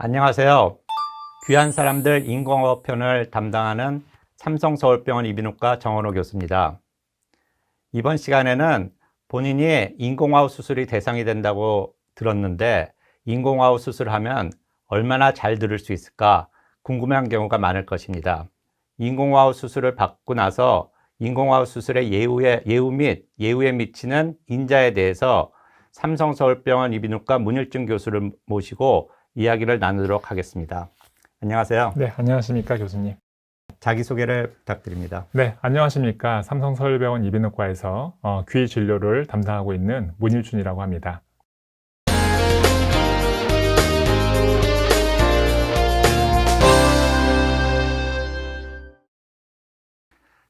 안녕하세요. 귀한 사람들 인공호흡 편을 담당하는 삼성서울병원 이비인후과 정원호 교수입니다. 이번 시간에는 본인이 인공호흡 수술이 대상이 된다고 들었는데 인공호흡 수술하면 얼마나 잘 들을 수 있을까 궁금한 경우가 많을 것입니다. 인공호흡 수술을 받고 나서 인공호흡 수술의 예후에, 예후 및 예후에 미치는 인자에 대해서 삼성서울병원 이비인후과 문일준 교수를 모시고 이야기를 나누도록 하겠습니다. 안녕하세요. 네, 안녕하십니까 교수님. 자기소개를 부탁드립니다. 네, 안녕하십니까 삼성서울병원 이비인후과에서 어, 귀 진료를 담당하고 있는 문일준이라고 합니다.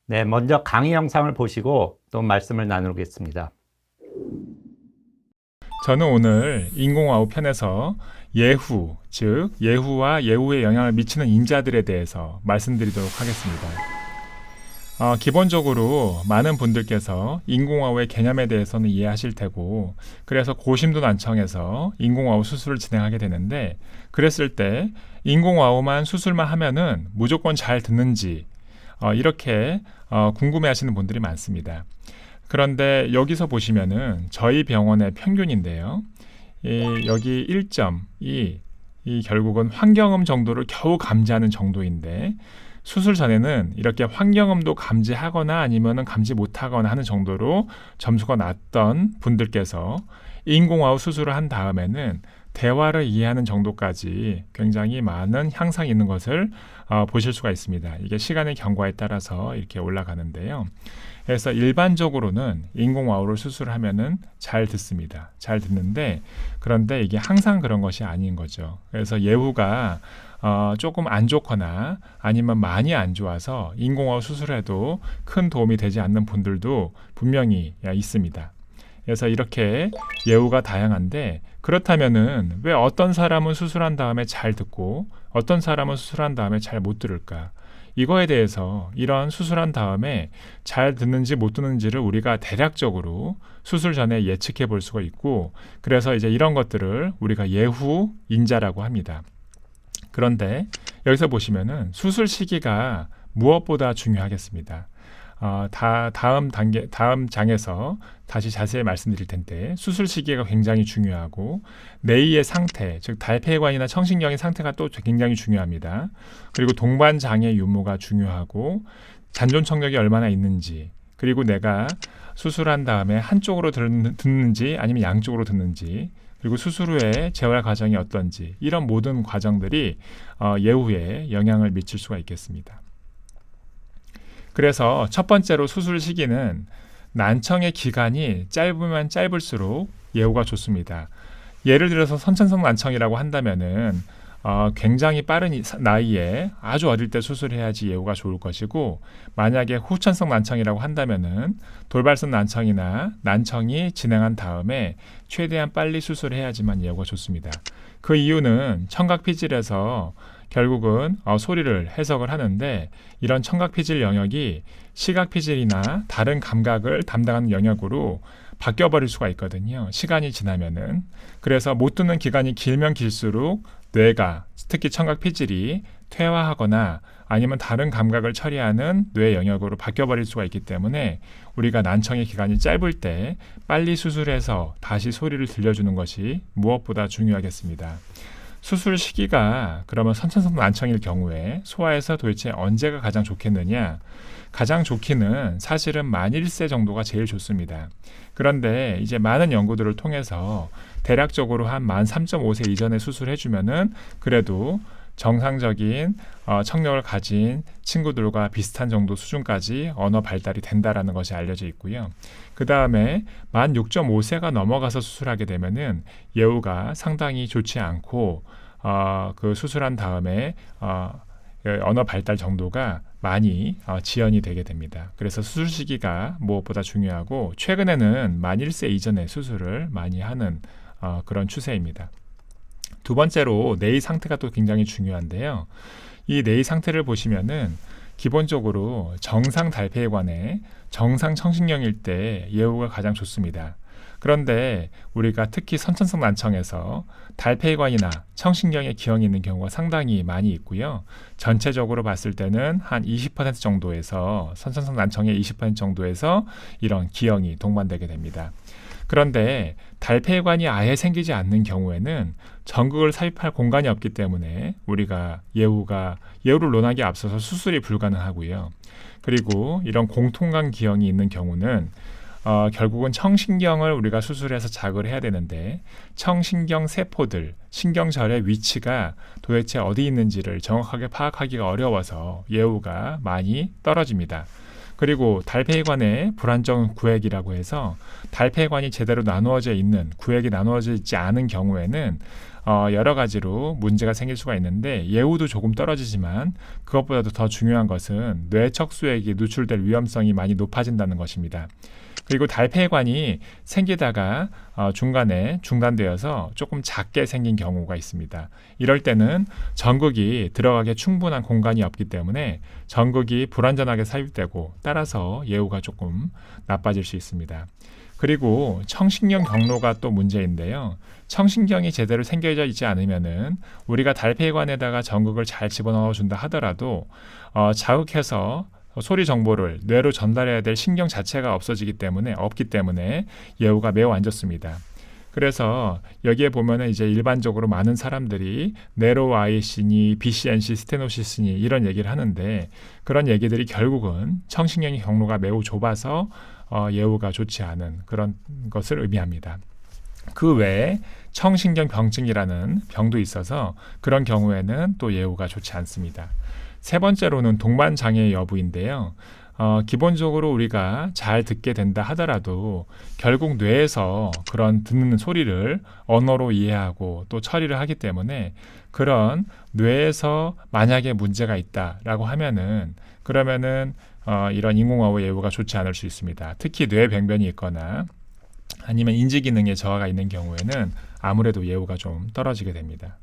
네, 먼저 강의 영상을 보시고 또 말씀을 나누겠습니다. 저는 오늘 인공와우 편에서 예후, 즉 예후와 예후에 영향을 미치는 인자들에 대해서 말씀드리도록 하겠습니다. 어, 기본적으로 많은 분들께서 인공와우의 개념에 대해서는 이해하실 테고 그래서 고심도 난청에서 인공와우 수술을 진행하게 되는데 그랬을 때 인공와우만 수술만 하면은 무조건 잘 듣는지 어, 이렇게 어, 궁금해하시는 분들이 많습니다. 그런데 여기서 보시면은 저희 병원의 평균인데요. 이, 여기 1점이 이 결국은 환경음 정도를 겨우 감지하는 정도인데 수술 전에는 이렇게 환경음도 감지하거나 아니면은 감지 못하거나 하는 정도로 점수가 낮던 분들께서 인공화우 수술을 한 다음에는 대화를 이해하는 정도까지 굉장히 많은 향상이 있는 것을 어, 보실 수가 있습니다. 이게 시간의 경과에 따라서 이렇게 올라가는데요. 그래서 일반적으로는 인공 와우를 수술하면은 잘 듣습니다. 잘 듣는데 그런데 이게 항상 그런 것이 아닌 거죠. 그래서 예후가 어, 조금 안 좋거나 아니면 많이 안 좋아서 인공와우 수술해도 큰 도움이 되지 않는 분들도 분명히 있습니다. 그래서 이렇게 예후가 다양한데 그렇다면은 왜 어떤 사람은 수술한 다음에 잘 듣고 어떤 사람은 수술한 다음에 잘 못 들을까? 이거에 대해서 이런 수술한 다음에 잘 듣는지 못 듣는지를 우리가 대략적으로 수술 전에 예측해 볼 수가 있고 그래서 이제 이런 것들을 우리가 예후 인자라고 합니다. 그런데 여기서 보시면은 수술 시기가 무엇보다 중요하겠습니다. 어, 다 다음 단계 다음 장에서 다시 자세히 말씀드릴 텐데 수술 시기가 굉장히 중요하고 내이의 상태 즉 달폐관이나 청신경의 상태가 또 굉장히 중요합니다. 그리고 동반 장의 유무가 중요하고 잔존 청력이 얼마나 있는지 그리고 내가 수술한 다음에 한쪽으로 듣는지 아니면 양쪽으로 듣는지 그리고 수술 후에 재활 과정이 어떤지 이런 모든 과정들이 어, 예후에 영향을 미칠 수가 있겠습니다. 그래서 첫 번째로 수술 시기는 난청의 기간이 짧으면 짧을수록 예후가 좋습니다. 예를 들어서 선천성 난청이라고 한다면은 어, 굉장히 빠른 나이에 아주 어릴 때 수술해야지 예후가 좋을 것이고 만약에 후천성 난청이라고 한다면은 돌발성 난청이나 난청이 진행한 다음에 최대한 빨리 수술해야지만 예후가 좋습니다. 그 이유는 청각 피질에서 결국은 어, 소리를 해석을 하는데 이런 청각 피질 영역이 시각 피질이나 다른 감각을 담당하는 영역으로 바뀌어 버릴 수가 있거든요. 시간이 지나면은 그래서 못 듣는 기간이 길면 길수록 뇌가 특히 청각 피질이 퇴화하거나 아니면 다른 감각을 처리하는 뇌 영역으로 바뀌어 버릴 수가 있기 때문에 우리가 난청의 기간이 짧을 때 빨리 수술해서 다시 소리를 들려주는 것이 무엇보다 중요하겠습니다. 수술 시기가 그러면 선천성 난청일 경우에 소아에서 도대체 언제가 가장 좋겠느냐? 가장 좋기는 사실은 만 1세 정도가 제일 좋습니다. 그런데 이제 많은 연구들을 통해서 대략적으로 한 만 3.5세 이전에 수술해 주면은 그래도 정상적인 어, 청력을 가진 친구들과 비슷한 정도 수준까지 언어 발달이 된다라는 것이 알려져 있고요. 그 다음에 만 6.5세가 넘어가서 수술하게 되면은 예후가 상당히 좋지 않고 어, 그 수술한 다음에 어, 언어 발달 정도가 많이 어, 지연이 되게 됩니다. 그래서 수술 시기가 무엇보다 중요하고 최근에는 만 1세 이전에 수술을 많이 하는 어, 그런 추세입니다. 두 번째로 뇌의 상태가 또 굉장히 중요한데요. 이 뇌의 상태를 보시면은 기본적으로 정상 달폐관에 정상 청신경일 때 예후가 가장 좋습니다. 그런데 우리가 특히 선천성 난청에서 달팽이관이나 청신경에 기형이 있는 경우가 상당히 많이 있고요. 전체적으로 봤을 때는 한 20% 정도에서 선천성 난청의 20% 정도에서 이런 기형이 동반되게 됩니다. 그런데 달팽이관이 아예 생기지 않는 경우에는 전극을 삽입할 공간이 없기 때문에 우리가 예후가 예후를 논하기에 앞서서 수술이 불가능하고요. 그리고 이런 공통관 기형이 있는 경우는 어, 결국은 청신경을 우리가 수술해서 자극을 해야 되는데 청신경 세포들, 신경절의 위치가 도대체 어디 있는지를 정확하게 파악하기가 어려워서 예후가 많이 떨어집니다. 그리고 달팽이관의 불안정 구획이라고 해서 달팽이관이 제대로 나누어져 있는 구획이 나누어져 있지 않은 경우에는 어, 여러 가지로 문제가 생길 수가 있는데 예후도 조금 떨어지지만 그것보다도 더 중요한 것은 뇌척수액이 노출될 위험성이 많이 높아진다는 것입니다. 그리고 달팽이관이 생기다가 어, 중간에 중단되어서 조금 작게 생긴 경우가 있습니다. 이럴 때는 전극이 들어가기에 충분한 공간이 없기 때문에 전극이 불완전하게 삽입되고 따라서 예후가 조금 나빠질 수 있습니다. 그리고 청신경 경로가 또 문제인데요. 청신경이 제대로 생겨져 있지 않으면은 우리가 달팽이관에다가 전극을 잘 집어넣어 준다 하더라도 어, 자극해서 소리 정보를 뇌로 전달해야 될 신경 자체가 없어지기 때문에 없기 때문에 예후가 매우 안 좋습니다. 그래서 여기에 보면은 이제 일반적으로 많은 사람들이 네로아이시니, BCNC, 스테노시스니 이런 얘기를 하는데 그런 얘기들이 결국은 청신경의 경로가 매우 좁아서 어, 예후가 좋지 않은 그런 것을 의미합니다. 그 외에 청신경 병증이라는 병도 있어서 그런 경우에는 또 예후가 좋지 않습니다. 세 번째로는 동반 장애 여부인데요. 어, 기본적으로 우리가 잘 듣게 된다 하더라도 결국 뇌에서 그런 듣는 소리를 언어로 이해하고 또 처리를 하기 때문에 그런 뇌에서 만약에 문제가 있다라고 하면은 그러면은 어, 이런 인공화후 예후가 좋지 않을 수 있습니다. 특히 뇌 병변이 있거나 아니면 인지 기능에 저하가 있는 경우에는 아무래도 예후가 좀 떨어지게 됩니다.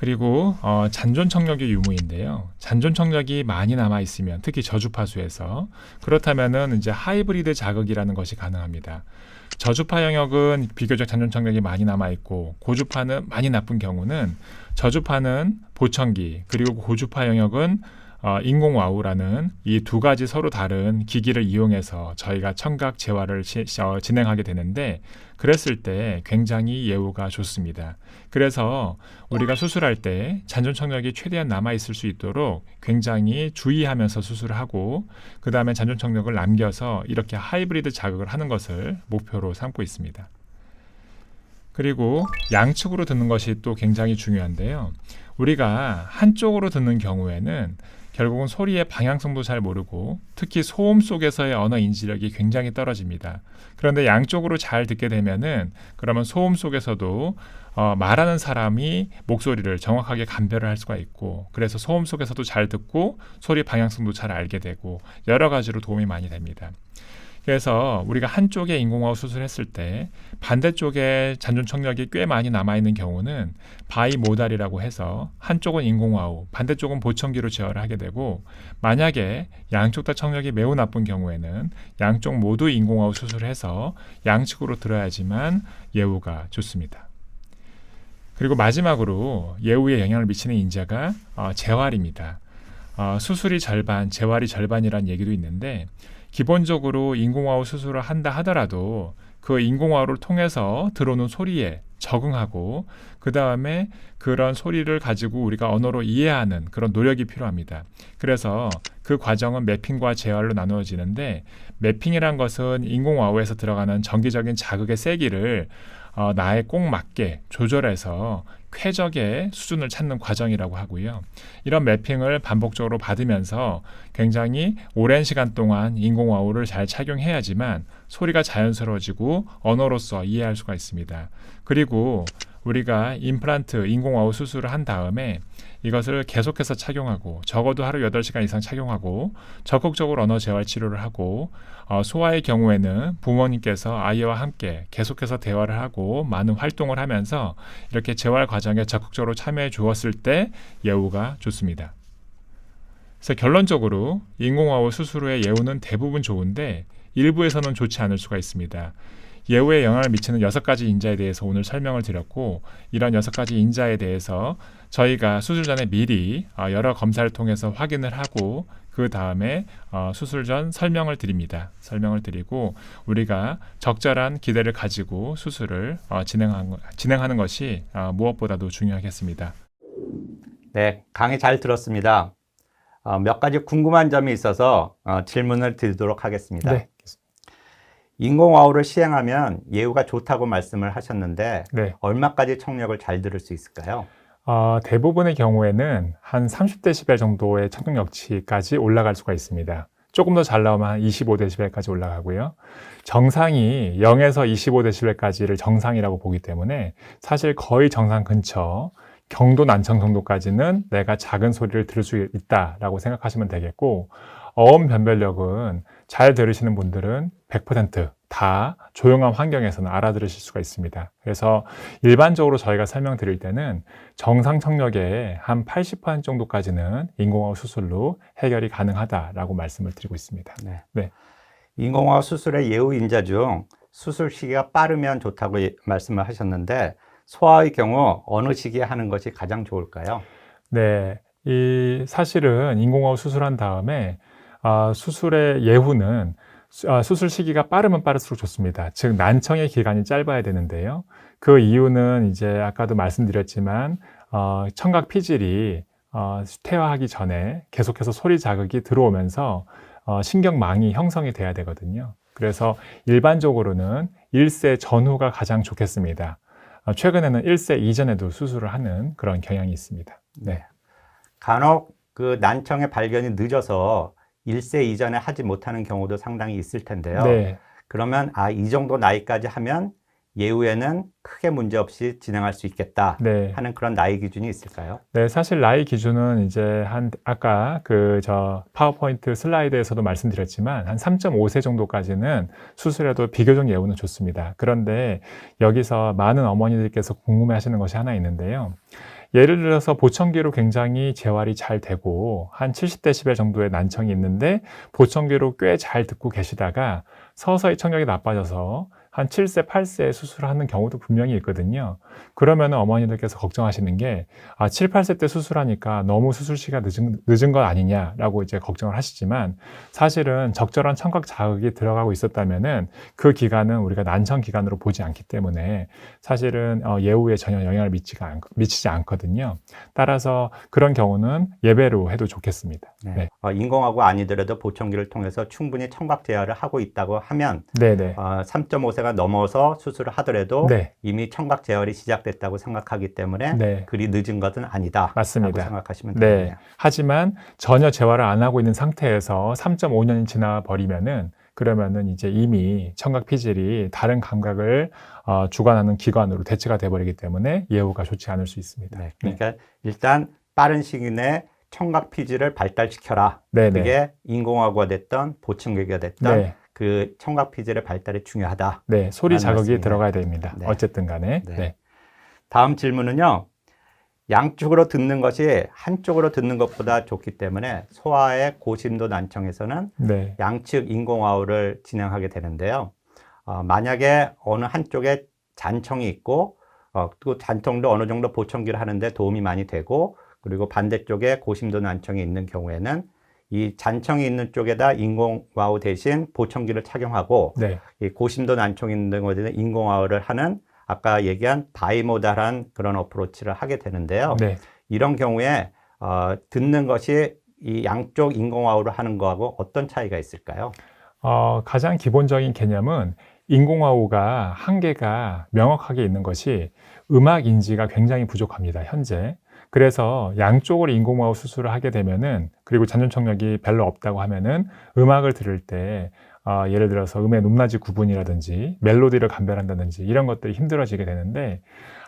그리고 어, 잔존 청력의 유무인데요. 잔존 청력이 많이 남아 있으면 특히 저주파수에서 그렇다면은 이제 하이브리드 자극이라는 것이 가능합니다. 저주파 영역은 비교적 잔존 청력이 많이 남아 있고 고주파는 많이 나쁜 경우는 저주파는 보청기 그리고 고주파 영역은 어, 인공 와우라는 이 두 가지 서로 다른 기기를 이용해서 저희가 청각 재활을 시, 어, 진행하게 되는데 그랬을 때 굉장히 예후가 좋습니다. 그래서 우리가 수술할 때 잔존 청력이 최대한 남아 있을 수 있도록 굉장히 주의하면서 수술을 하고 그 다음에 잔존 청력을 남겨서 이렇게 하이브리드 자극을 하는 것을 목표로 삼고 있습니다. 그리고 양측으로 듣는 것이 또 굉장히 중요한데요. 우리가 한쪽으로 듣는 경우에는 결국은 소리의 방향성도 잘 모르고 특히 소음 속에서의 언어 인지력이 굉장히 떨어집니다. 그런데 양쪽으로 잘 듣게 되면은 그러면 소음 속에서도 어, 말하는 사람이 목소리를 정확하게 감별을 할 수가 있고 그래서 소음 속에서도 잘 듣고 소리 방향성도 잘 알게 되고 여러 가지로 도움이 많이 됩니다. 그래서 우리가 한쪽에 인공화호 수술했을 때 반대쪽에 잔존 청력이 꽤 많이 남아 있는 경우는 바이모달이라고 해서 한쪽은 인공화호, 반대쪽은 보청기로 제어를 하게 되고 만약에 양쪽 다 청력이 매우 나쁜 경우에는 양쪽 모두 인공화호 수술을 해서 양측으로 들어야지만 예후가 좋습니다. 그리고 마지막으로 예후에 영향을 미치는 인자가 어, 재활입니다. 어, 수술이 절반, 재활이 절반이란 얘기도 있는데 기본적으로 인공화호 수술을 한다 하더라도 그 인공화호를 통해서 들어오는 소리에 적응하고 그 다음에 그런 소리를 가지고 우리가 언어로 이해하는 그런 노력이 필요합니다. 그래서 그 과정은 매핑과 재활로 나누어지는데 매핑이란 것은 인공화호에서 들어가는 정기적인 자극의 세기를 어, 나에 꼭 맞게 조절해서 쾌적의 수준을 찾는 과정이라고 하고요. 이런 매핑을 반복적으로 받으면서 굉장히 오랜 시간 동안 인공화호를 잘 착용해야지만 소리가 자연스러워지고 언어로서 이해할 수가 있습니다. 그리고 우리가 임플란트 인공화호 수술을 한 다음에 이것을 계속해서 착용하고 적어도 하루 8시간 이상 착용하고 적극적으로 언어 재활 치료를 하고 어, 소아의 경우에는 부모님께서 아이와 함께 계속해서 대화를 하고 많은 활동을 하면서 이렇게 재활 과정에 적극적으로 참여해 주었을 때 예후가 좋습니다. 그래서 결론적으로 인공화호 수술 후의 예후는 대부분 좋은데 일부에서는 좋지 않을 수가 있습니다. 예후에 영향을 미치는 여섯 가지 인자에 대해서 오늘 설명을 드렸고 이런 여섯 가지 인자에 대해서 저희가 수술 전에 미리 어, 여러 검사를 통해서 확인을 하고 그 다음에 어, 수술 전 설명을 드립니다. 설명을 드리고 우리가 적절한 기대를 가지고 수술을 어, 진행하는 것이 어, 무엇보다도 중요하겠습니다. 네, 강의 잘 들었습니다. 어, 몇 가지 궁금한 점이 있어서 어, 질문을 드리도록 하겠습니다. 네. 인공화호를 시행하면 예후가 좋다고 말씀을 하셨는데 네. 얼마까지 청력을 잘 들을 수 있을까요? 어, 대부분의 경우에는 한 30데시벨 정도의 청력치까지 올라갈 수가 있습니다. 조금 더 잘 나오면 한 25데시벨까지 올라가고요. 정상이 0에서 25데시벨까지를 정상이라고 보기 때문에 사실 거의 정상 근처 경도 난청 정도까지는 내가 작은 소리를 들을 수 있다라고 생각하시면 되겠고 어음 변별력은 잘 들으시는 분들은 100%다 조용한 환경에서는 알아들으실 수가 있습니다. 그래서 일반적으로 저희가 설명드릴 때는 정상 청력의 한 80% 정도까지는 인공호흡 수술로 해결이 가능하다라고 말씀을 드리고 있습니다. 네. 네. 인공화호 수술의 예후 인자 중 수술 시기가 빠르면 좋다고 예- 말씀을 하셨는데 소아의 경우 어느 시기에 하는 것이 가장 좋을까요? 네, 이 사실은 인공호흡 수술한 다음에 아, 수술의 예후는 수- 아, 수술 시기가 빠르면 빠를수록 좋습니다. 즉 난청의 기간이 짧아야 되는데요. 그 이유는 이제 아까도 말씀드렸지만 어, 청각 피질이 어, 퇴화하기 전에 계속해서 소리 자극이 들어오면서 어, 신경망이 형성이 돼야 되거든요. 그래서 일반적으로는 1세 전후가 가장 좋겠습니다. 어, 최근에는 1세 이전에도 수술을 하는 그런 경향이 있습니다. 네. 간혹 그 난청의 발견이 늦어서 1세 이전에 하지 못하는 경우도 상당히 있을 텐데요. 네. 그러면 아, 이 정도 나이까지 하면 예후에는 크게 문제 없이 진행할 수 있겠다 네. 하는 그런 나이 기준이 있을까요? 네, 사실 나이 기준은 이제 한 아까 그 저 파워포인트 슬라이드에서도 말씀드렸지만 한 3.5세 정도까지는 수술해도 비교적 예후는 좋습니다. 그런데 여기서 많은 어머니들께서 궁금해 하시는 것이 하나 있는데요. 예를 들어서 보청기로 굉장히 재활이 잘 되고 한 70데시벨 정도의 난청이 있는데 보청기로 꽤 잘 듣고 계시다가 서서히 청력이 나빠져서 한 7세, 8세에 수술하는 경우도 분명히 있거든요. 그러면 어머니들께서 걱정하시는 게, 아, 7, 8세 때 수술하니까 너무 수술 시가 늦은, 늦은 것 아니냐라고 이제 걱정을 하시지만, 사실은 적절한 청각 자극이 들어가고 있었다면은 그 기간은 우리가 난청 기간으로 보지 않기 때문에 사실은 어, 예후에 전혀 영향을 미치가 않, 미치지 않거든요. 따라서 그런 경우는 예배로 해도 좋겠습니다. 네. 어, 인공하고 아니더라도 보청기를 통해서 충분히 청각 제어를 하고 있다고 하면 네네. 어, 3.5세 가 넘어서 수술을 하더라도 네. 이미 청각 제어이 시작됐다고 생각하기 때문에 네. 그리 늦은 것은 아니다. 맞습니다. 생각하시면 네. 되겠네요. 하지만 전혀 재활을 안 하고 있는 상태에서 3.5년이 지나 버리면은 그러면은 이제 이미 청각 피질이 다른 감각을 어, 주관하는 기관으로 대체가 돼 버리기 때문에 예후가 좋지 않을 수 있습니다. 네. 그러니까 일단 빠른 시기 내에 청각 피질을 발달시켜라. 네, 네. 그게 인공화구가 됐던 보청기가 됐던 네. 그 청각 피질의 발달이 중요하다. 네, 소리 자극이 말씀이네요. 들어가야 됩니다. 네. 어쨌든 간에. 네. 네. 다음 질문은요. 양쪽으로 듣는 것이 한쪽으로 듣는 것보다 좋기 때문에 소아의 고심도 난청에서는 네. 양측 인공화호를 진행하게 되는데요. 어, 만약에 어느 한쪽에 잔청이 있고 어, 또 잔청도 어느 정도 보청기를 하는데 도움이 많이 되고 그리고 반대쪽에 고심도 난청이 있는 경우에는 이 잔청이 있는 쪽에다 인공화호 대신 보청기를 착용하고 네. 이 고심도 난청이 있는 곳에는 인공화호를 하는 아까 얘기한 바이모달한 그런 어프로치를 하게 되는데요. 네. 이런 경우에 어, 듣는 것이 이 양쪽 인공화호를 하는 거하고 어떤 차이가 있을까요? 어, 가장 기본적인 개념은 인공화호가 한계가 명확하게 있는 것이 음악 인지가 굉장히 부족합니다, 현재. 그래서 양쪽으로 인공화호 수술을 하게 되면은, 그리고 잔존청력이 별로 없다고 하면은, 음악을 들을 때, 어, 예를 들어서 음의 높낮이 구분이라든지, 멜로디를 감별한다든지, 이런 것들이 힘들어지게 되는데,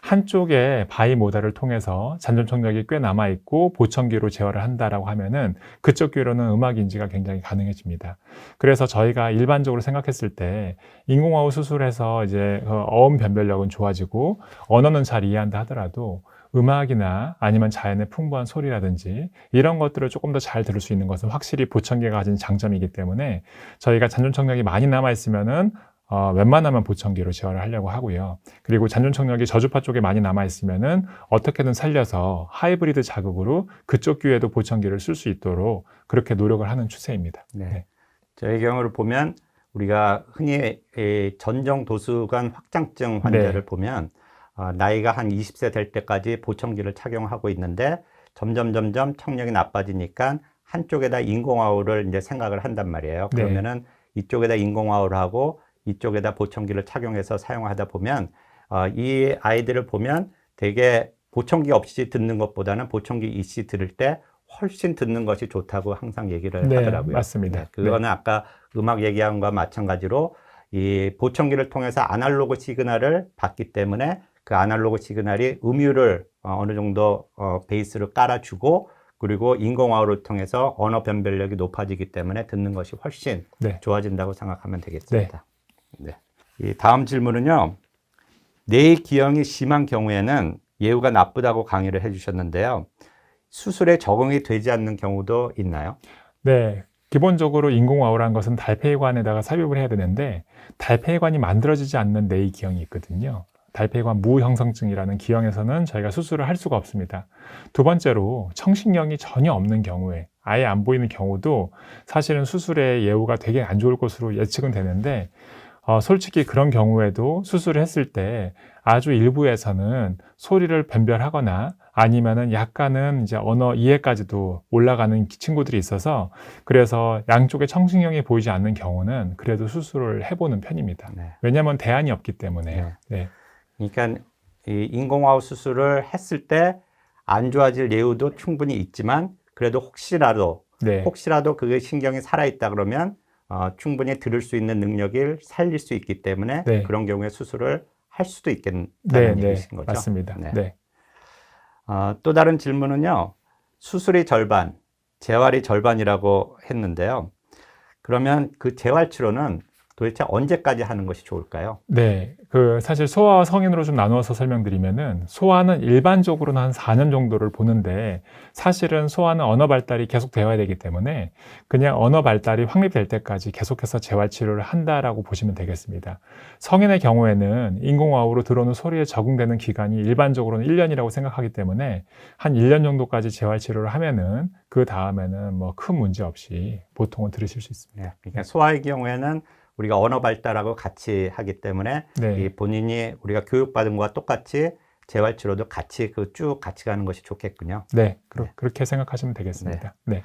한쪽에 바이모달을 통해서 잔존청력이 꽤 남아있고, 보청기로 제어를 한다라고 하면은, 그쪽 귀로는 음악 인지가 굉장히 가능해집니다. 그래서 저희가 일반적으로 생각했을 때 인공화호 수술해서 이제 그 어음 변별력은 좋아지고 언어는 잘 이해한다 하더라도 음악이나 아니면 자연의 풍부한 소리라든지 이런 것들을 조금 더 잘 들을 수 있는 것은 확실히 보청기가 가진 장점이기 때문에 저희가 잔존청력이 많이 남아 있으면은 어, 웬만하면 보청기로 재활을 하려고 하고요. 그리고 잔존 청력이 저주파 쪽에 많이 남아 있으면은 어떻게든 살려서 하이브리드 자극으로 그쪽 귀에도 보청기를 쓸 수 있도록 그렇게 노력을 하는 추세입니다. 네. 네. 저희 경우를 보면 우리가 흔히 이 전정 도수관 확장증 환자를 네. 보면 어, 나이가 한 20세 될 때까지 보청기를 착용하고 있는데 점점 점점 청력이 나빠지니까 한쪽에다 인공화호를 이제 생각을 한단 말이에요. 네. 그러면은 이쪽에다 인공화호를 하고 이쪽에다 보청기를 착용해서 사용하다 보면 어, 이 아이들을 보면 되게 보청기 없이 듣는 것보다는 보청기 있이 들을 때 훨씬 듣는 것이 좋다고 항상 얘기를 네, 하더라고요. 맞습니다. 그거는 아까 음악 얘기한 것과 마찬가지로 이 보청기를 통해서 아날로그 시그널을 받기 때문에 그 아날로그 시그널이 음유를 어, 어느 정도 어, 베이스를 깔아주고 그리고 인공화호를 통해서 언어 변별력이 높아지기 때문에 듣는 것이 훨씬 네. 좋아진다고 생각하면 되겠습니다. 네. 이 다음 질문은요. 뇌의 기형이 심한 경우에는 예후가 나쁘다고 강의를 해주셨는데요. 수술에 적응이 되지 않는 경우도 있나요? 네. 기본적으로 인공와우라는 것은 달팽이관에다가 삽입을 해야 되는데 달팽이관이 만들어지지 않는 뇌의 기형이 있거든요. 달팽이관 무형성증이라는 기형에서는 저희가 수술을 할 수가 없습니다. 두 번째로 청신경이 전혀 없는 경우에 아예 안 보이는 경우도 사실은 수술의 예후가 되게 안 좋을 것으로 예측은 되는데 어, 솔직히 그런 경우에도 수술을 했을 때 아주 일부에서는 소리를 변별하거나 아니면은 약간은 이제 언어 이해까지도 올라가는 친구들이 있어서 그래서 양쪽에 청신경이 보이지 않는 경우는 그래도 수술을 해보는 편입니다. 네. 왜냐하면 대안이 없기 때문에요. 네. 그러니까 이 인공화호 수술을 했을 때 안 좋아질 예후도 충분히 있지만 그래도 혹시라도 네. 혹시라도 그 신경이 살아 있다 그러면 어, 충분히 들을 수 있는 능력을 살릴 수 있기 때문에 네. 그런 경우에 수술을 할 수도 있겠다는 네, 네, 얘기신 거죠. 맞습니다. 네. 네. 어, 또 다른 질문은요. 수술이 절반, 재활이 절반이라고 했는데요. 그러면 그 재활 치료는 도대체 언제까지 하는 것이 좋을까요? 네, 그 사실 소아와 성인으로 좀 나누어서 설명드리면은 소아는 일반적으로는 한 4년 정도를 보는데 사실은 소아는 언어 발달이 계속 되어야 되기 때문에 그냥 언어 발달이 확립될 때까지 계속해서 재활 치료를 한다라고 보시면 되겠습니다. 성인의 경우에는 인공화호로 들어오는 소리에 적응되는 기간이 일반적으로는 1년이라고 생각하기 때문에 한 1년 정도까지 재활 치료를 하면은 그 다음에는 뭐 큰 문제 없이 보통은 들으실 수 있습니다. 네, 그러니까 소아의 경우에는 우리가 언어 발달하고 같이 하기 때문에 네. 이 본인이 우리가 교육받은 것과 똑같이 재활 치료도 같이 그 쭉 같이 가는 것이 좋겠군요. 네, 그렇, 그렇게 생각하시면 되겠습니다. 네.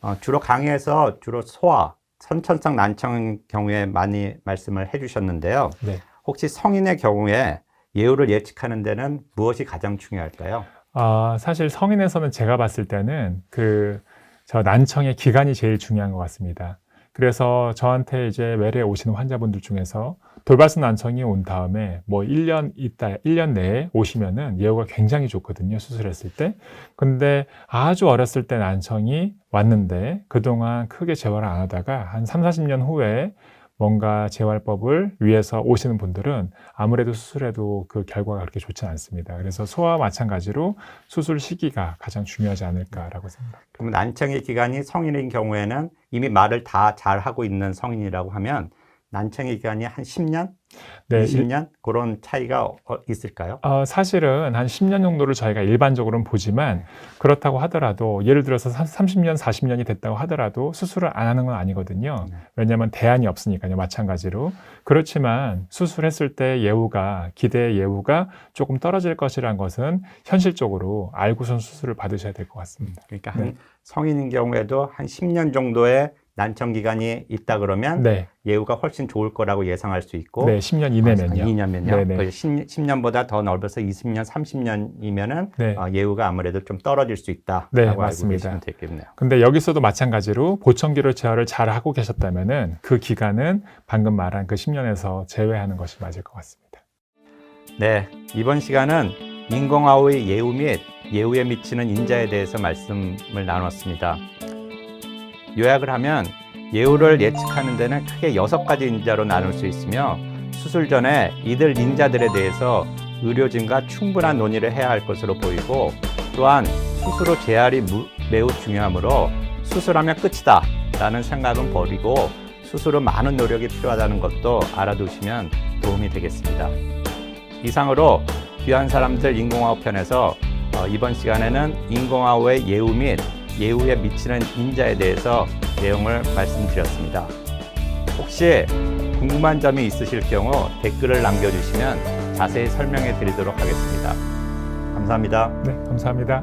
어, 주로 강의에서 주로 소아, 선천성 난청 경우에 많이 말씀을 해주셨는데요. 네. 혹시 성인의 경우에 예후를 예측하는 데는 무엇이 가장 중요할까요? 아, 사실 성인에서는 제가 봤을 때는 그, 저 난청의 기간이 제일 중요한 것 같습니다. 그래서 저한테 이제 외래에 오시는 환자분들 중에서 돌발성 난청이 온 다음에 뭐 1년 있다, 1년 내에 오시면은 예후가 굉장히 좋거든요, 수술했을 때. 근데 아주 어렸을 때 난청이 왔는데 그동안 크게 재활을 안 하다가 한 3, 40년 후에 뭔가 재활법을 위해서 오시는 분들은 아무래도 수술해도 그 결과가 그렇게 좋지 않습니다. 그래서 소아와 마찬가지로 수술 시기가 가장 중요하지 않을까라고 생각합니다. 그럼 난청의 기간이 성인인 경우에는 이미 말을 다 잘 하고 있는 성인이라고 하면 난청의 기간이 한 10년, 네, 20년 그런 차이가 어, 있을까요? 어, 사실은 한 10년 정도를 저희가 일반적으로는 보지만 그렇다고 하더라도 예를 들어서 30년, 40년이 됐다고 하더라도 수술을 안 하는 건 아니거든요. 네. 왜냐하면 대안이 없으니까요. 마찬가지로. 그렇지만 수술했을 때 예후가, 기대 예후가 조금 떨어질 것이란 것은 현실적으로 알고선 수술을 받으셔야 될 것 같습니다. 그러니까 네. 한 성인인 경우에도 한 10년 정도의 난청 기간이 있다 그러면 네. 예후가 훨씬 좋을 거라고 예상할 수 있고 네, 10년 이내면요. 2년면요. 네 네. 10, 년보다더 넓어서 20년, 30년이면은 네. 어, 예후가 아무래도 좀 떨어질 수 있다라고 네, 알고 맞습니다. 계시면 되겠네요. 근데 여기서도 마찬가지로 보청기로 재활을 잘 하고 계셨다면은 그 기간은 방금 말한 그 10년에서 제외하는 것이 맞을 것 같습니다. 네, 이번 시간은 인공화호의 예후 및 예후에 미치는 인자에 대해서 말씀을 나눴습니다. 요약을 하면 예후를 예측하는 데는 크게 여섯 가지 인자로 나눌 수 있으며 수술 전에 이들 인자들에 대해서 의료진과 충분한 논의를 해야 할 것으로 보이고 또한 수술 후 재활이 무- 매우 중요하므로 수술하면 끝이다 라는 생각은 버리고 수술 후 많은 노력이 필요하다는 것도 알아두시면 도움이 되겠습니다. 이상으로 귀한 사람들 인공화호 편에서 어, 이번 시간에는 인공화호의 예후 및 예후에 미치는 인자에 대해서 내용을 말씀드렸습니다. 혹시 궁금한 점이 있으실 경우 댓글을 남겨주시면 자세히 설명해 드리도록 하겠습니다. 감사합니다. 네, 감사합니다.